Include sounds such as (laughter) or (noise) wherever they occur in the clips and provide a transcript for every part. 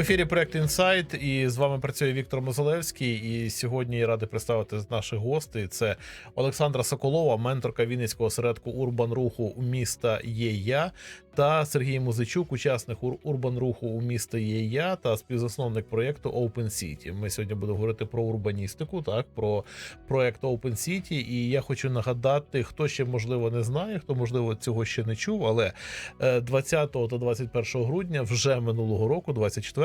Ефірі проект Інсайт і з вами працює Віктор Мозолевський. І сьогодні я радий представити наших гостей. Це Олександра Соколова, менторка Вінницького осередку Урбан Руху у міста Є Я, та Сергій Музичук, учасник Урбан Руху у міста Є Я та співзасновник проєкту Open City. Ми сьогодні будемо говорити про урбаністику, так про проект Open City. І я хочу нагадати, хто ще можливо не знає, хто можливо цього ще не чув, але е, 20 та 21 грудня вже минулого року,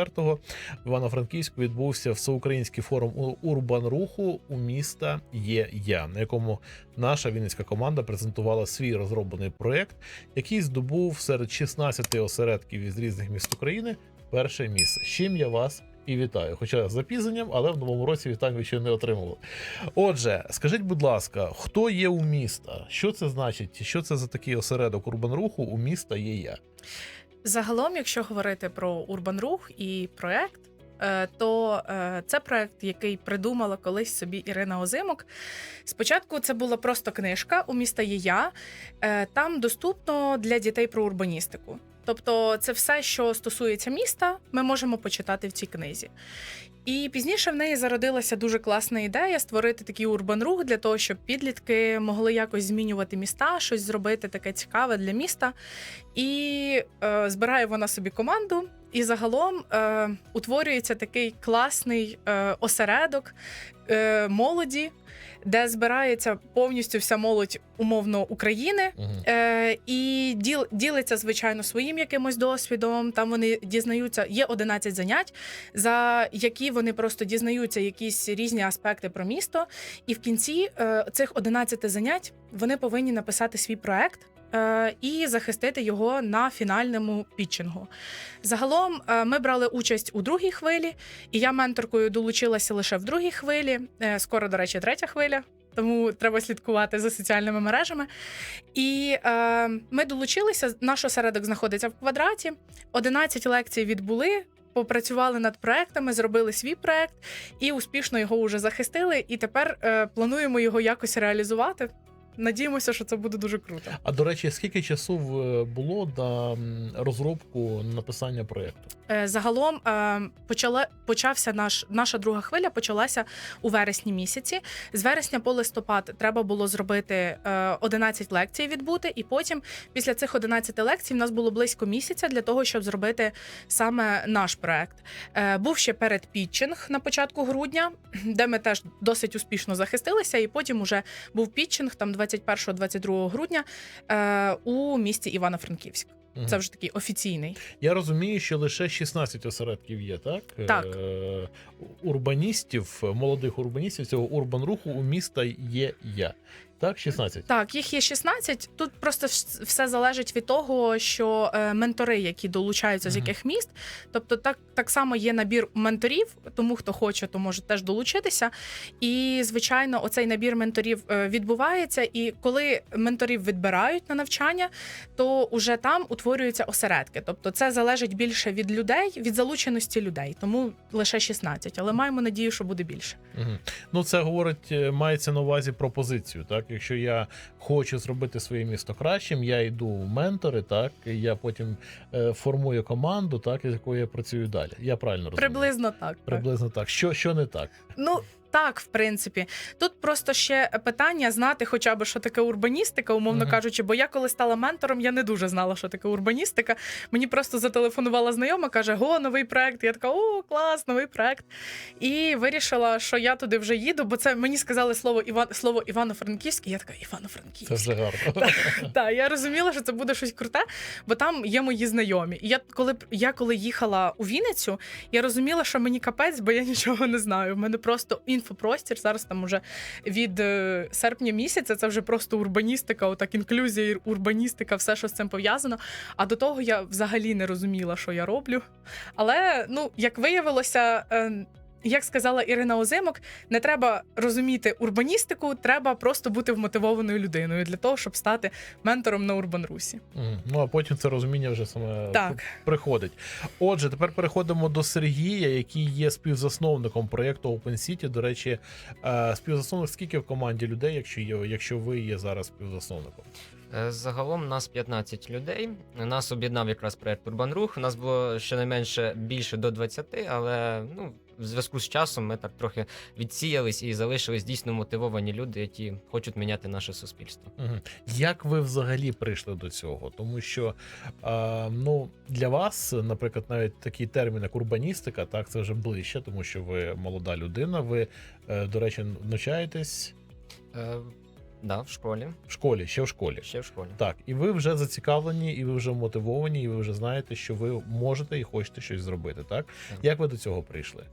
24-го, в Івано-Франківську відбувся всеукраїнський форум урбан руху у міста Є Я, на якому наша вінницька команда презентувала свій розроблений проект, який здобув серед 16 осередків із різних міст України перше місце. З чим я вас і вітаю. Хоча з запізненням, але в новому році вітань ви ще не отримали. Отже, скажіть, будь ласка, хто є у міста? Що це значить? Що це за такий осередок урбан руху у міста є я? Загалом, якщо говорити про Урбан Рух і проект, е, то е, це проект, який придумала колись собі Ірина Озимок. Спочатку це була просто книжка у міста є я. Е, Там доступно для дітей про урбаністику. Тобто, це все, що стосується міста, ми можемо почитати в цій книзі. І пізніше в неї зародилася дуже класна ідея створити такий урбан рух для того, щоб підлітки могли якось змінювати міста, щось зробити таке цікаве для міста. І е, збирає вона собі команду, і загалом е, утворюється такий класний е, осередок е, молоді, де збирається повністю вся молодь умовно України. Е, і діл, ділиться, звичайно, своїм якимось досвідом. Там вони дізнаються, є 11 занять, за які вони просто дізнаються якісь різні аспекти про місто. І в кінці е, цих 11 занять вони повинні написати свій проект. Е, І захистити його на фінальному пітчингу. Загалом е, ми брали участь у другій хвилі, і я менторкою долучилася лише в другій хвилі. Е, Скоро, до речі, третя хвиля. Тому треба слідкувати за соціальними мережами. І е, ми долучилися. Наш осередок знаходиться в квадраті. 11 лекцій відбули. Попрацювали над проектами, зробили свій проект і успішно його вже захистили. І тепер е, плануємо його якось реалізувати. Надіємося, що це буде дуже круто. А до речі, скільки часу було на розробку написання проєкту? Е, Загалом е, почала почався наш наша друга хвиля. Почалася у вересні місяці. З вересня по листопад треба було зробити е, 11 лекцій відбути, і потім, після цих 11 лекцій, в нас було близько місяця для того, щоб зробити саме наш проект. Е, Був ще передпітчинг на початку грудня, де ми теж досить успішно захистилися, і потім уже був пітчинг там 21-22 грудня е, у місті Івано-Франківськ. Угу. Це вже такий офіційний. Я розумію, що лише 16 осередків є, так? Так. Е, урбаністів, молодих урбаністів цього урбан руху у міста є я. Так, 16? Так, їх є 16. Тут просто все залежить від того, що е, ментори, які долучаються з яких міст, тобто так, так само є набір менторів, тому хто хоче, то може теж долучитися. І звичайно, оцей набір менторів е, відбувається. І коли менторів відбирають на навчання, то уже там утворюються осередки. Тобто, це залежить більше від людей, від залученості людей, тому лише 16. Але маємо надію, що буде більше. Угу. Ну, це говорить, е, мається на увазі пропозицію. Так, якщо я хочу зробити своє місто кращим, я йду в ментори, так, і я потім е, формую команду, так, із якою я працюю далі. Я правильно розумію? Приблизно так. так. Приблизно так. Що, що не так? Ну. Так, в принципі, тут просто ще питання знати, хоча б що таке урбаністика, умовно Мгм. кажучи, бо я коли стала ментором, я не дуже знала, що таке урбаністика. Мені просто зателефонувала знайома, каже: Го, новий проект. Я така, о, клас, новий проект. І вирішила, що я туди вже їду, бо це мені сказали слово Іван слово Івано-Франківськ, і я така Івано-Франківськ. Це вже гарно. (laughs) Так, я розуміла, що це буде щось круте, бо там є мої знайомі. І я коли я коли їхала у Вінницю, я розуміла, що мені капець, бо я (laughs) нічого не знаю. У мене просто інфопростір. Зараз там уже від е, серпня місяця це вже просто урбаністика, отак інклюзія, урбаністика, все, що з цим пов'язано. А до того я взагалі не розуміла, що я роблю. Але ну, як виявилося. Як сказала Ірина Озимок, не треба розуміти урбаністику, треба просто бути вмотивованою людиною для того, щоб стати ментором на Урбанрусі. Ну а потім це розуміння вже саме Так. приходить. Отже, тепер переходимо до Сергія, який є співзасновником проєкту Open City. До речі, е, співзасновник скільки в команді людей, якщо є, якщо ви є зараз співзасновником? Е, Загалом нас 15 людей. Нас об'єднав якраз проект Урбан Рух. У нас було щонайменше більше до 20, але ну, в зв'язку з часом ми так трохи відсіялись і залишились дійсно мотивовані люди, які хочуть міняти наше суспільство. Як ви взагалі прийшли до цього? Тому що е, ну, для вас, наприклад, навіть такий термін, як урбаністика, так, це вже ближче, тому що ви молода людина. Ви, е, до речі, навчаєтесь Е, да, в школі. в школі, ще в школі. Ще в школі. Так, і ви вже зацікавлені, і ви вже мотивовані, і ви вже знаєте, що ви можете і хочете щось зробити. Так, Так. як ви до цього прийшли?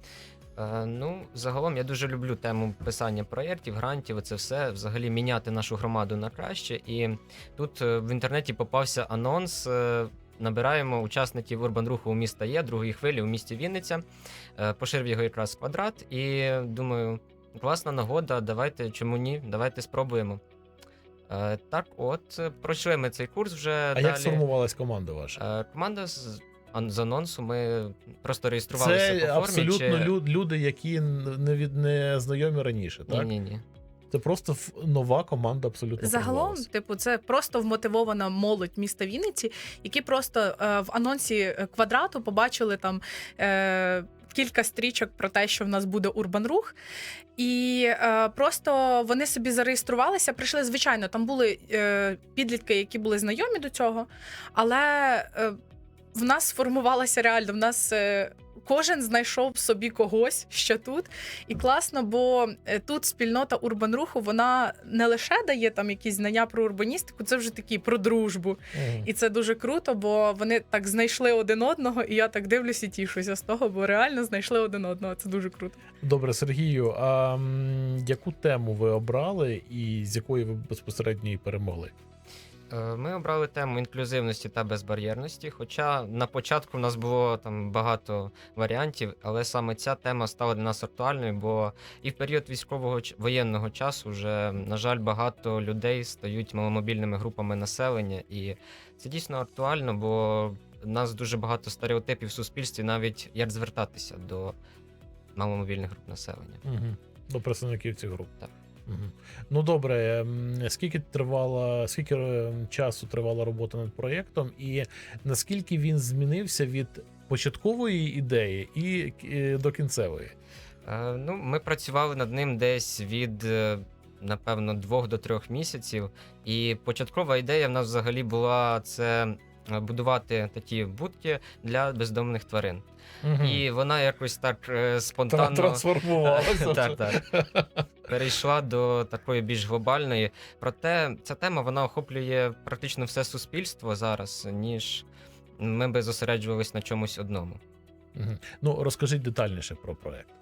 Е, ну, загалом я дуже люблю тему писання проєктів, грантів. Це все взагалі міняти нашу громаду на краще. І тут е, в інтернеті попався анонс. е, Набираємо учасників урбан руху у міста є другої хвилі у місті Вінниця. Е, Поширив його якраз квадрат, і думаю, класна нагода. Давайте чому ні? Давайте спробуємо. Е, Так, от пройшли ми цей курс вже А далі. як сформувалась команда ваша? Е, Команда з, з анонсу. Ми просто реєструвалися Це по формі. абсолютно чи... лю- люди, які не від не знайомі раніше, так? Ні, ні, ні. Це просто нова команда абсолютно. Загалом, типу, це просто вмотивована молодь міста Вінниці, які просто е, в анонсі е, квадрату побачили там. Е, Кілька стрічок про те, що в нас буде урбан рух, і е, просто вони собі зареєструвалися. Прийшли звичайно. Там були е, підлітки, які були знайомі до цього, але е, в нас сформувалася реально. В нас е, кожен знайшов собі когось ще тут. І класно, бо е, тут спільнота урбан руху вона не лише дає там якісь знання про урбаністику, це вже такі про дружбу. Мгм. І це дуже круто, бо вони так знайшли один одного, і я так дивлюся і тішуся з того, бо реально знайшли один одного. Це дуже круто. Добре, Сергію. А яку тему ви обрали і з якої ви безпосередньо і перемогли? Е, Ми обрали тему інклюзивності та безбар'єрності. Хоча на початку в нас було там багато варіантів, але саме ця тема стала для нас актуальною, бо і в період військового воєнного часу вже, на жаль, багато людей стають маломобільними групами населення, і це дійсно актуально, бо в нас дуже багато стереотипів в суспільстві, навіть як звертатися до маломобільних груп населення. Угу. До представників цих груп. Так. Ну добре, скільки тривала, скільки е, часу тривала робота над проєктом, і наскільки він змінився від початкової ідеї і е, до кінцевої? Е, ну, ми працювали над ним десь від, напевно, двох до трьох місяців. І початкова ідея в нас взагалі була це будувати такі будки для бездомних тварин. Угу. І вона якось так е, спонтанно Трансформувалася. (laughs) так, так. перейшла до такої більш глобальної. Проте ця тема вона охоплює практично все суспільство зараз, ніж ми би зосереджувались на чомусь одному. Мгм. Ну розкажіть детальніше про проєкт.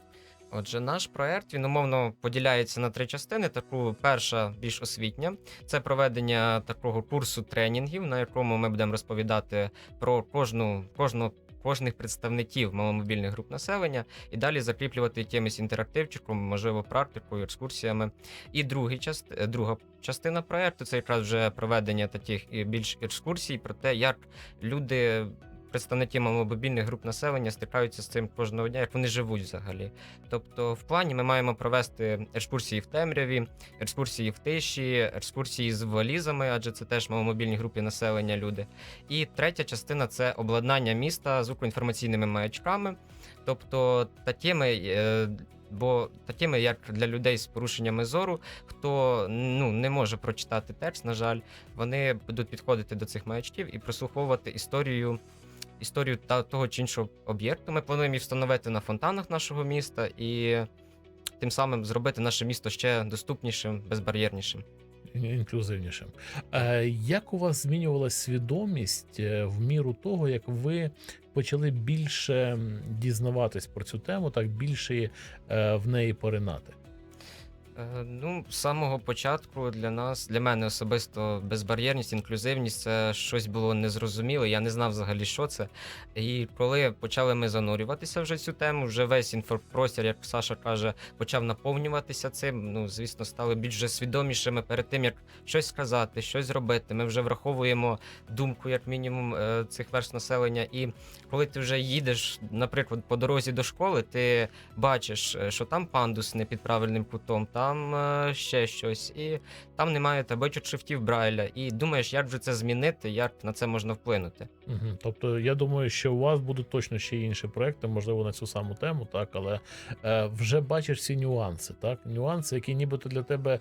Отже, наш проект він умовно поділяється на три частини. Таку перша більш освітня це проведення такого курсу тренінгів, на якому ми будемо розповідати про кожну кожну. Кожних представників маломобільних груп населення і далі закріплювати якимось інтерактивчиком, можливо, практикою, екскурсіями. І другий част... друга частина проекту це якраз вже проведення таких більш екскурсій про те, як люди, представники маломобільних груп населення, стикаються з цим кожного дня, як вони живуть взагалі. Тобто, в плані ми маємо провести екскурсії в темряві, екскурсії в тиші, екскурсії з валізами, адже це теж маломобільні групи населення люди. І третя частина це обладнання міста звукоінформаційними маячками, тобто такими. е, Бо такими, як для людей з порушеннями зору, хто ну не може прочитати текст, на жаль, вони будуть підходити до цих маячків і прослуховувати історію історію та того чи іншого об'єкту. Ми плануємо їх встановити на фонтанах нашого міста і тим самим зробити наше місто ще доступнішим, безбар'єрнішим. інклюзивнішим. Е, Як у вас змінювалась свідомість е, в міру того, як ви почали більше дізнаватись про цю тему, так більше е, в неї поринати? Е, Ну, з самого початку для нас, для мене особисто, безбар'єрність, інклюзивність це щось було незрозуміле. Я не знав взагалі, що це. І коли почали ми занурюватися вже цю тему, вже весь інфопростір, як Саша каже, почав наповнюватися цим. Ну, звісно, стали більш вже свідомішими перед тим, як щось сказати, щось зробити. Ми вже враховуємо думку, як мінімум, е, цих верст населення. І коли ти вже їдеш, наприклад, по дорозі до школи, ти бачиш, е, що там пандус не під правильним кутом, там там е, ще щось, і там немає табличок шрифтів Брайля. І думаєш, як же це змінити, як на це можна вплинути. Угу. Тобто, я думаю, що у вас будуть точно ще інші проекти, можливо, на цю саму тему, так, але е, вже бачиш ці нюанси, так? Нюанси, які нібито для тебе.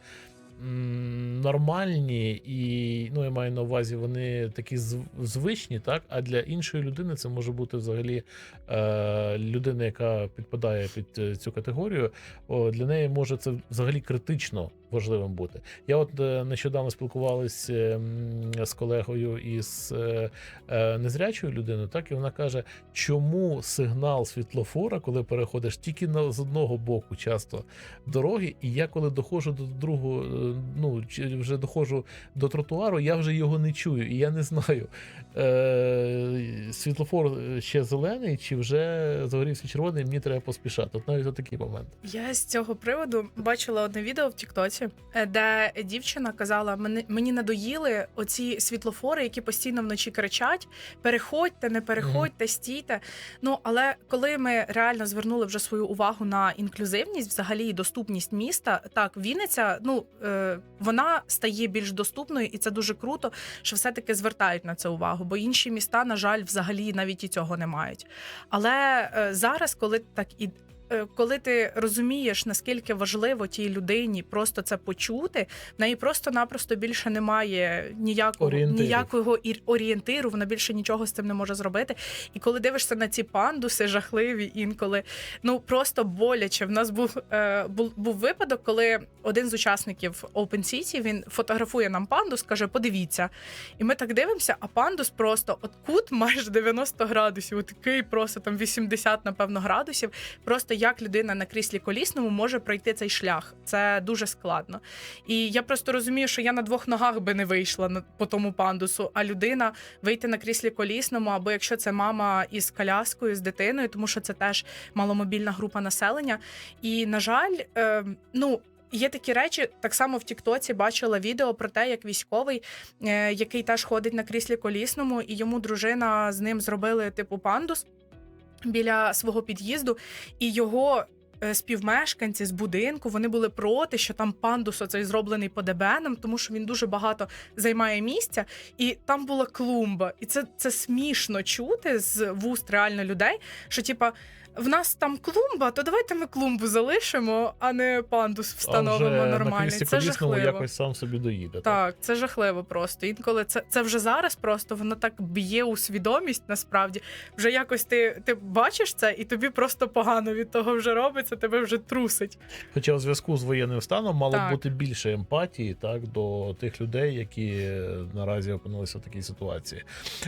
Нормальні, і ну я маю на увазі, вони такі звичні, так. А для іншої людини це може бути взагалі е, людина, яка підпадає під е, цю категорію. О, для неї може це взагалі критично важливим бути. Я от е, нещодавно спілкувалися м, з колегою із е, е, незрячою людиною, так і вона каже, чому сигнал світлофора, коли переходиш тільки на з одного боку, часто дороги, і я коли доходжу до другого, е, ну вже доходжу до тротуару, я вже його не чую, і я не знаю. Е, світлофор ще зелений, чи вже загорівся червоний, мені треба поспішати. От навіть такий момент. Я з цього приводу бачила одне відео в Тіктоці, е, де дівчина казала: мені, мені надоїли оці світлофори, які постійно вночі кричать: переходьте, не переходьте, стійте. Ну але коли ми реально звернули вже свою увагу на інклюзивність, взагалі і доступність міста, так Вінниця, ну е, вона стає більш доступною, і це дуже круто, що все-таки звертають на це увагу. Бо інші міста, на жаль, взагалі навіть і цього не мають. Але е, зараз, коли так і коли ти розумієш, наскільки важливо тій людині просто це почути, в неї просто-напросто більше немає ніякого Орієнтиру. ніякого орієнтиру, вона більше нічого з цим не може зробити. І коли дивишся на ці пандуси жахливі інколи, ну просто боляче. В нас був, е, був, був випадок, коли один з учасників Open City, він фотографує нам пандус, каже: подивіться. І ми так дивимося, а пандус просто от кут майже 90 градусів, от такий просто там 80, напевно, градусів. Просто як людина на кріслі колісному може пройти цей шлях. Це дуже складно. І я просто розумію, що я на двох ногах би не вийшла по тому пандусу, а людина вийти на кріслі колісному, або якщо це мама із коляскою, з дитиною, тому що це теж маломобільна група населення. І на жаль, е, ну. Є такі речі, так само в Тіктоці бачила відео про те, як військовий, е, який теж ходить на кріслі колісному, і йому дружина з ним зробили типу пандус біля свого під'їзду, і його. е, Співмешканці з будинку вони були проти, що там пандус оцей зроблений по дебенам, тому що він дуже багато займає місця, і там була клумба. І це, це смішно чути з вуст реально людей, що типа. В нас там клумба, то давайте ми клумбу залишимо, а не пандус встановимо нормальний. Це жахливо. якось сам собі доїде. Так, це жахливо просто. Інколи це, це вже зараз просто воно так б'є у свідомість. Насправді, вже якось ти, ти бачиш це, і тобі просто погано від того вже робиться, тебе вже трусить. Хоча у зв'язку з воєнним станом мало Так. бути більше емпатії так до тих людей, які наразі опинилися в такій ситуації.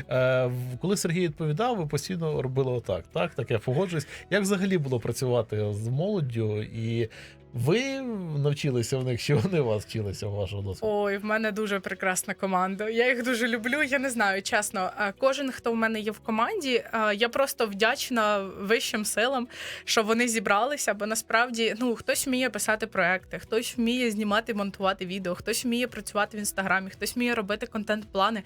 Е, коли Сергій відповідав, ви постійно робили отак. Так, так я погоджуюсь. Як взагалі було працювати з молоддю, і ви навчилися в них, чи вони вас вчилися в вашого досвіду? Ой, в мене дуже прекрасна команда. Я їх дуже люблю. Я не знаю, чесно. Кожен, хто в мене є в команді, я просто вдячна вищим силам, що вони зібралися. Бо насправді ну хтось вміє писати проекти, хтось вміє знімати, монтувати відео, хтось вміє працювати в інстаграмі, хтось вміє робити контент-плани.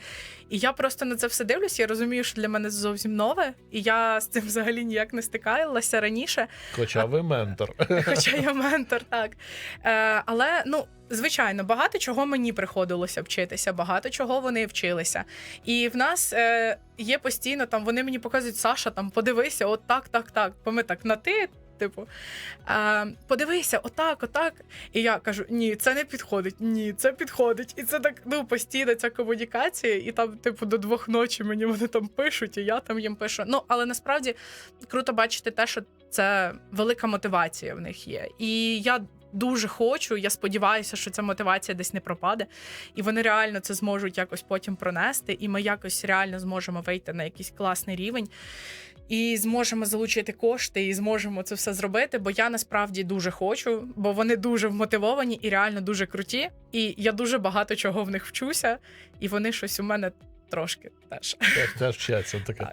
І я просто на це все дивлюся. Я розумію, що для мене зовсім нове, і я з цим взагалі ніяк не стикалася раніше. Хоча ви ментор. Хоча я ментор, так. Е, але ну. Звичайно, багато чого мені приходилося вчитися, багато чого вони вчилися. І в нас е, є постійно там, вони мені показують, Саша, там подивися, от так, так, так. Бо ми так на ти, типу, е, подивися, отак, отак. І я кажу: ні, це не підходить, ні, це підходить. І це так ну постійна ця комунікація, і там, типу, до двох ночі мені вони там пишуть, і я там їм пишу. Ну, але насправді круто бачити те, що це велика мотивація в них є. І я дуже хочу, я сподіваюся, що ця мотивація десь не пропаде, і вони реально це зможуть якось потім пронести, і ми якось реально зможемо вийти на якийсь класний рівень. І зможемо залучити кошти, і зможемо це все зробити. Бо я насправді дуже хочу, бо вони дуже вмотивовані і реально дуже круті. І я дуже багато чого в них вчуся, і вони щось у мене трошки теж. Теж, вчаться таке.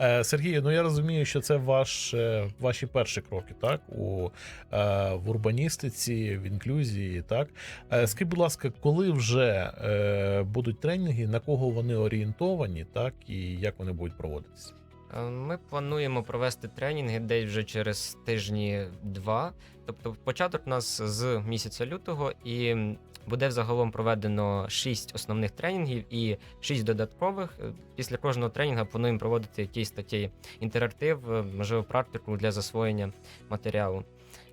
Е, Сергію, ну я розумію, що це ваш, е, ваші перші кроки, так? У, е, в урбаністиці, в інклюзії, так? Скажіть, будь ласка, коли вже будуть тренінги, на кого вони орієнтовані, так, і як вони будуть проводитися? Е, Ми плануємо провести тренінги десь вже через тижні два. Тобто, початок у нас з місяця лютого, і буде загалом проведено шість основних тренінгів і шість додаткових. Е, Після кожного тренінгу плануємо проводити якісь такий інтерактив, е, можливо, практику для засвоєння матеріалу.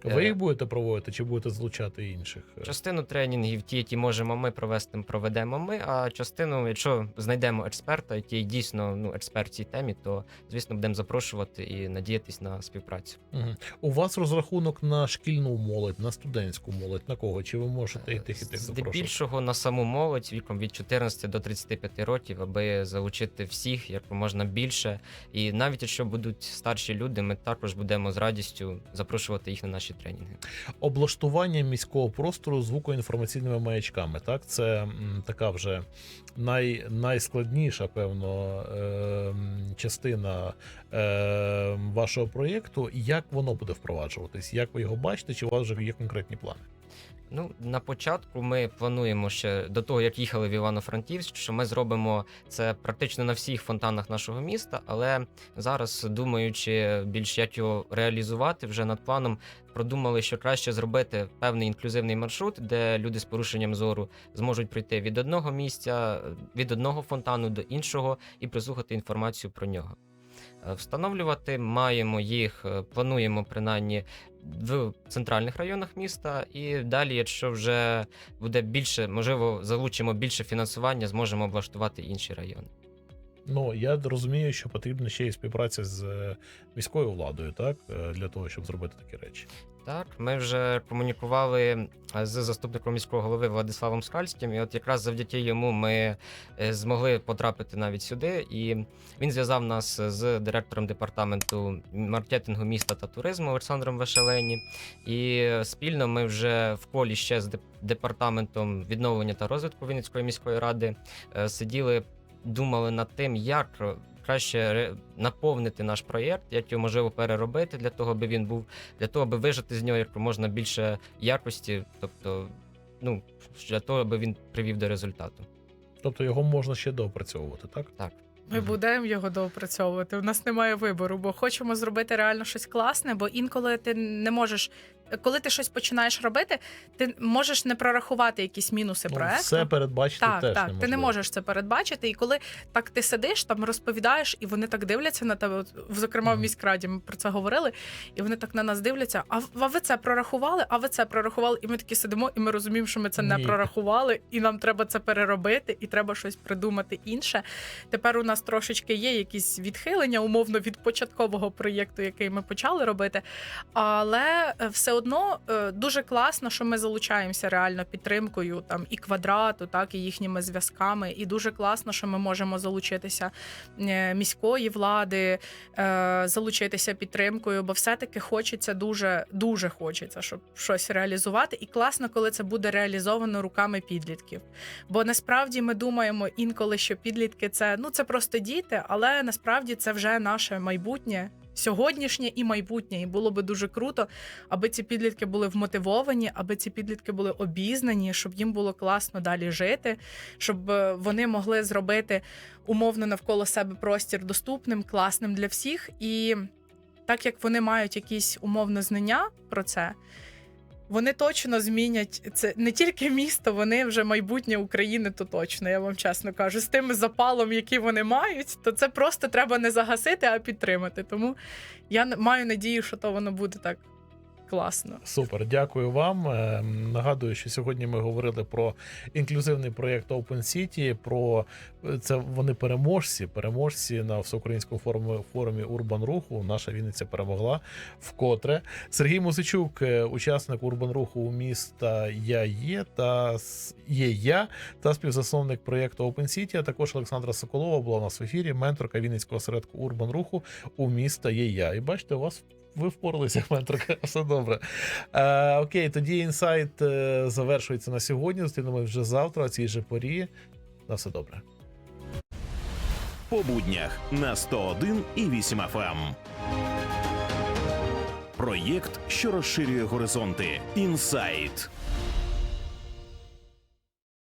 Ви Е, їх будете проводити чи будете залучати інших? Частину тренінгів, ті, які можемо ми провести, проведемо ми. А частину, якщо знайдемо експерта, який дійсно ну, експерт в цій темі, то звісно будемо запрошувати і надіятись на співпрацю. Мгм. У вас розрахунок на шкільну молодь, на студентську молодь, на кого? Чи ви можете і тих, і тих запрошувати? Здебільшого на саму молодь віком від 14 до 35 років, аби залучити всіх як можна більше. І навіть якщо будуть старші люди, ми також будемо з радістю запрошувати їх на наші тренінги. Облаштування міського простору звукоінформаційними маячками. Так, це така вже най, найскладніша, певно, е, частина е, вашого проєкту. Як воно буде впроваджуватись? Як ви його бачите? Чи у вас вже є конкретні плани? Ну, на початку ми плануємо ще до того, як їхали в Івано-Франківськ, що ми зробимо це практично на всіх фонтанах нашого міста. Але зараз, думаючи більш як його реалізувати вже над планом, продумали, що краще зробити певний інклюзивний маршрут, де люди з порушенням зору зможуть прийти від одного місця, від одного фонтану до іншого і прислухати інформацію про нього. Е, Встановлювати маємо їх, е, плануємо принаймні в центральних районах міста, і далі, якщо вже буде більше, можливо, залучимо більше фінансування, зможемо облаштувати інші райони. Ну я розумію, що потрібна ще й співпраця з е, міською владою, так е, для того, щоб зробити такі речі. Так, ми вже комунікували е, з заступником міського голови Владиславом Скальським, і от якраз завдяки йому ми змогли потрапити навіть сюди. І він зв'язав нас з директором департаменту маркетингу міста та туризму Олександром Вешелені. І спільно ми вже в колі ще з департаментом відновлення та розвитку Вінницької міської ради сиділи, думали над тим, як краще наповнити наш проєкт, як його можливо переробити для того, аби він був для того, аби вижити з нього як можна більше якості, тобто, ну для того, аби він привів до результату. Тобто його можна ще доопрацьовувати, так? Так. Ми будемо його доопрацьовувати. У нас немає вибору, бо хочемо зробити реально щось класне, бо інколи ти не можеш. Коли ти щось починаєш робити, ти можеш не прорахувати якісь мінуси Ну, проекту. все передбачити Так, теж так, неможливо. ти не можеш це передбачити. І коли так ти сидиш, там розповідаєш, і вони так дивляться на тебе. Зокрема, в міськраді ми про це говорили, і вони так на нас дивляться. А, а ви це прорахували? А ви це прорахували? І ми такі сидимо, і ми розуміємо, що ми це не прорахували, і нам треба це переробити, і треба щось придумати інше. Тепер у нас трошечки є якісь відхилення, умовно від початкового проєкту, який ми почали робити. Але е, все одно е, дуже класно, що ми залучаємося реально підтримкою там і квадрату, так і їхніми зв'язками. І дуже класно, що ми можемо залучитися е, міської влади, е, залучитися підтримкою, бо все-таки хочеться дуже, дуже хочеться, щоб щось реалізувати. І класно, коли це буде реалізовано руками підлітків. Бо насправді ми думаємо інколи, що підлітки це ну це просто діти, але насправді це вже наше майбутнє. Сьогоднішнє і майбутнє, і було би дуже круто, аби ці підлітки були вмотивовані, аби ці підлітки були обізнані, щоб їм було класно далі жити, щоб е, вони могли зробити умовно навколо себе простір доступним, класним для всіх. І так як вони мають якісь умовно знання про це, вони точно змінять це не тільки місто, вони вже майбутнє України, то точно, я вам чесно кажу. З тим запалом, який вони мають, то це просто треба не загасити, а підтримати. Тому я маю надію, що то воно буде так класно. Супер, дякую вам. Е, Нагадую, що сьогодні ми говорили про інклюзивний проєкт Open City, про е, це вони переможці, переможці на всеукраїнському форумі, форумі Урбан Руху. Наша Вінниця перемогла вкотре. Сергій Музичук, е, учасник Урбан Руху міста Я є та є я та співзасновник проєкту Open City, а також Олександра Соколова була у нас в ефірі, менторка Вінницького осередку Урбан Руху у міста є я. І бачите, у вас ви впоралися, менторка. (laughs) Все добре. Е, окей, тоді інсайт е, завершується на сьогодні. Зустрінемось вже завтра, о цій же порі. На все добре. по буднях на 101 і 8 FM. Проєкт, що розширює горизонти. Інсайт.